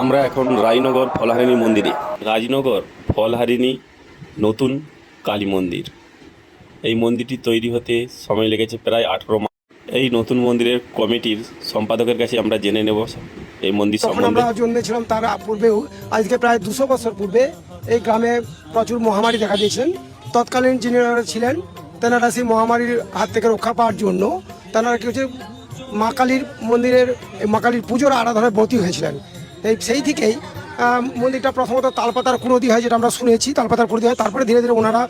আমরা এখন রায়নগর ফলহারিণী মন্দিরে। রাজনগর ফলহারিণী নতুন কালী মন্দির। এই মন্দিরটি তৈরি হতে সময় লেগেছে প্রায় আঠেরো মাস। এই নতুন মন্দিরের কমিটির সম্পাদকের কাছে আমরা জেনে নেব এই মন্দির সম্বন্ধে। আমরা জন্মেছিলাম তার পূর্বেও আজকে প্রায় দুশো বছর পূর্বে এই গ্রামে প্রচুর মহামারী দেখা দিয়েছিলেন। তৎকালীন যিনি ছিলেন তেনারা সেই মহামারীর হাত থেকে রক্ষা পাওয়ার জন্য তেনারা কি হচ্ছে মা কালীর মন্দিরের মা কালীর পুজোর আরাধনায় ব্রতী হয়েছিলেন। এই সেই থেকেই মন্দিরটা প্রথমত তালপাতার কুনদি হয়, যেটা আমরা শুনেছি, তালপাতার কুনদি হয়। তারপরে ধীরে ধীরে ওনারা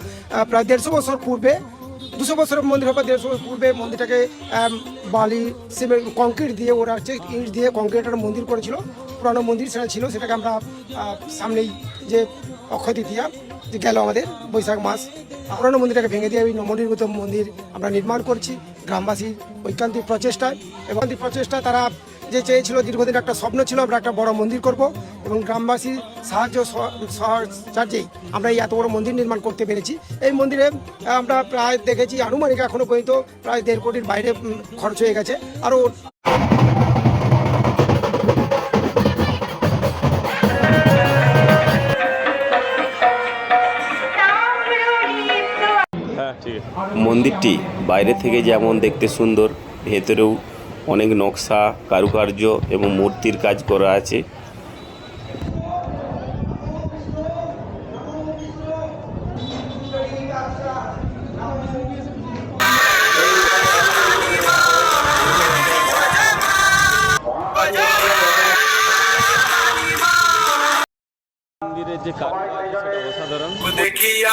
প্রায় দেড়শো বছর পূর্বে, দুশো বছরের মন্দির হবে দেড়শো বছর পূর্বে মন্দিরটাকে বালি, সিমেন্ট কংক্রিট দিয়ে ওরা হচ্ছে ইট দিয়ে কংক্রিটের মন্দির করেছিল। পুরানো মন্দির সেটা ছিল, সেটাকে আমরা সামনেই যে অক্ষয় তৃতীয়া, যে গেল আমাদের বৈশাখ মাস পুরানো মন্দিরটাকে ভেঙে দিয়ে ওই নবনির্মিত মন্দির আমরা নির্মাণ করছি। গ্রামবাসীর ঐকান্তিক প্রচেষ্টায়, এবং প্রচেষ্টা তারা যে চেয়েছিল, দীর্ঘদিন একটা স্বপ্ন ছিল, আমরা একটা বড় মন্দির করব এবং গ্রামবাসীর সাহায্য সহ- সাহায্যেই আমরা এই এত বড় মন্দির নির্মাণ করতে পেরেছি। এই মন্দিরে আমরা প্রায় দেখেছি, আনুমানিক এখনও পর্যন্ত প্রায় দেড় কোটির বাইরে খরচ হয়ে গেছে। আরও মন্দিরটি বাইরে থেকে যেমন দেখতে সুন্দর, ভেতরেও অনেক নকশা কারুকার্য এবং মূর্তির কাজ করা আছে। মন্দিরের যে সেটা অসাধারণ। দেখিয়া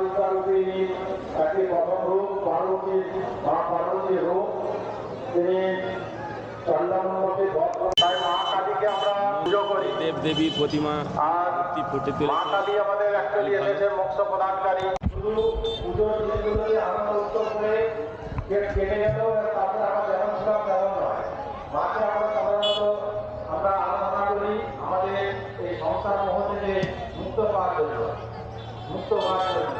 করে মা বিদ্যারূপিণী একটি প্রথম রূপ পার্বতীর মা পার্বতীর রূপ। তিনি চন্দ্রমন্ডপে বধ মা কালীকে আমরা পুজো করি। দেব প্রতিমা আর ফুটে মা কালী আমাদের অ্যাকচুয়ালি এসেছে মোক্ষ প্রদানকারী। শুধু পুজোর আনন্দ উৎসব করে কেটে গেলেও তারপরে আমরা যেমন ছিলাম তেমন নয়। মাকে আমরা সাধারণত আমরা আরাধনা করি আমাদের এই সংসার মোহ থেকে মুক্ত পাওয়ার জন্য। মুক্ত হওয়ার জন্য।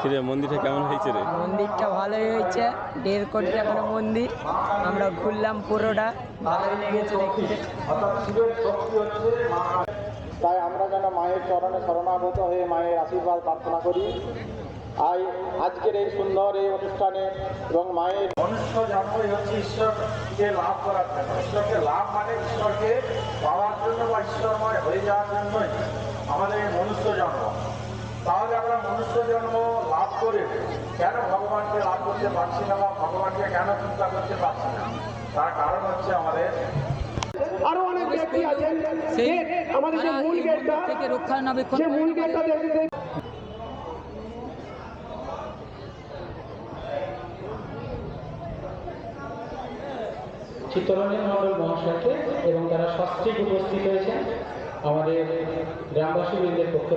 ফিরে মন্দিরটা কেমন হয়েছে রে? মন্দিরটা ভালোই হয়েছে দেড় কোটি টাকার মন্দির। আমরা ঘুরলাম পুরোটা ভালোই লেগেছে দেখতে। অর্থাৎ শিবের শক্তি হচ্ছে মা তাই আমরা যেন মায়ের চরণে শরণাগত হয়ে মায়ের আশীর্বাদ প্রার্থনা করি। আই আজকের এই সুন্দর এই অনুষ্ঠানে এবং মায়ের মনুষ্য জন্মই হচ্ছে ঈশ্বরকে লাভ করার জন্য। ঈশ্বরকে লাভ মানে ঈশ্বরকে পাওয়ার জন্য বা ঈশ্বরময় হয়ে যাওয়ার জন্যই আমাদের এই মনুষ্য জন্ম। জন্ম লাভ করে কেন ভগবানকে লাভ করতে পারছি না বা ভগবানকে কেন চিন্তা করতে পারছি না? তার কারণ হচ্ছে আমাদের আরও অনেক ব্যক্তি আছেন আমাদের যে মূল গেটটা থেকে রক্ষণাবেক্ষণ যে মূল গেটটা দেখতে চিত্তরঞ্জন মণ্ডল মহাশয়কে এবং তারা সস্ত্রীক উপস্থিত হয়েছেন আমাদের গ্রামবাসী বৃন্দের পক্ষ